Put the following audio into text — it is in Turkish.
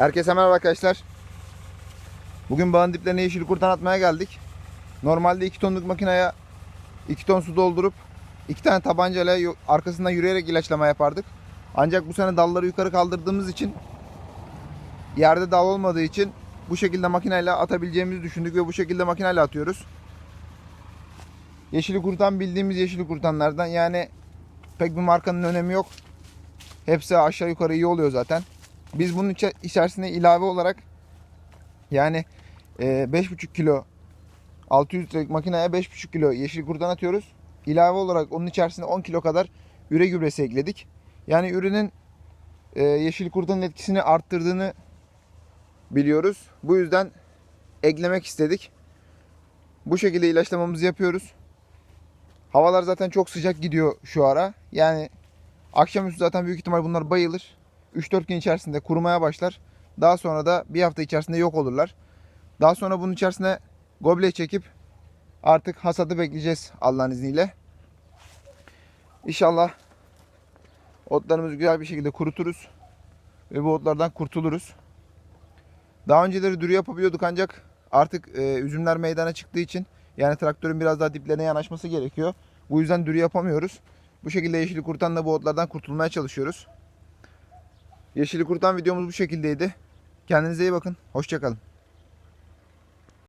Herkese merhaba arkadaşlar. Bugün bağın diplerine yeşil kurtan atmaya geldik. Normalde 2 tonluk makineye 2 ton su doldurup 2 tane tabancayla yo- arkasından yürüyerek ilaçlama yapardık. Ancak bu sene dalları yukarı kaldırdığımız için yerde dal olmadığı için bu şekilde makineyle atabileceğimizi düşündük ve bu şekilde makineyle atıyoruz. Yeşili kurtan bildiğimiz yeşili kurtanlardan yani pek bir markanın önemi yok. Hepsi aşağı yukarı iyi oluyor zaten. Biz bunun içe- içerisine ilave olarak yani e, 5,5 kilo 600 litrelik makineye 5,5 kilo yeşil kurdan atıyoruz. İlave olarak onun içerisine 10 kilo kadar üre gübresi ekledik. Yani ürünün e, yeşil kurdanın etkisini arttırdığını biliyoruz. Bu yüzden eklemek istedik. Bu şekilde ilaçlamamızı yapıyoruz. Havalar zaten çok sıcak gidiyor şu ara. Yani akşamüstü zaten büyük ihtimal bunlar bayılır. 3-4 gün içerisinde kurumaya başlar. Daha sonra da bir hafta içerisinde yok olurlar. Daha sonra bunun içerisine goble çekip artık hasadı bekleyeceğiz Allah'ın izniyle. İnşallah otlarımızı güzel bir şekilde kuruturuz. Ve bu otlardan kurtuluruz. Daha önceleri dürü yapabiliyorduk ancak artık e, üzümler meydana çıktığı için yani traktörün biraz daha diplerine yanaşması gerekiyor. Bu yüzden dürü yapamıyoruz. Bu şekilde yeşili kurtanla bu otlardan kurtulmaya çalışıyoruz. Yeşili kurtan videomuz bu şekildeydi. Kendinize iyi bakın. Hoşçakalın.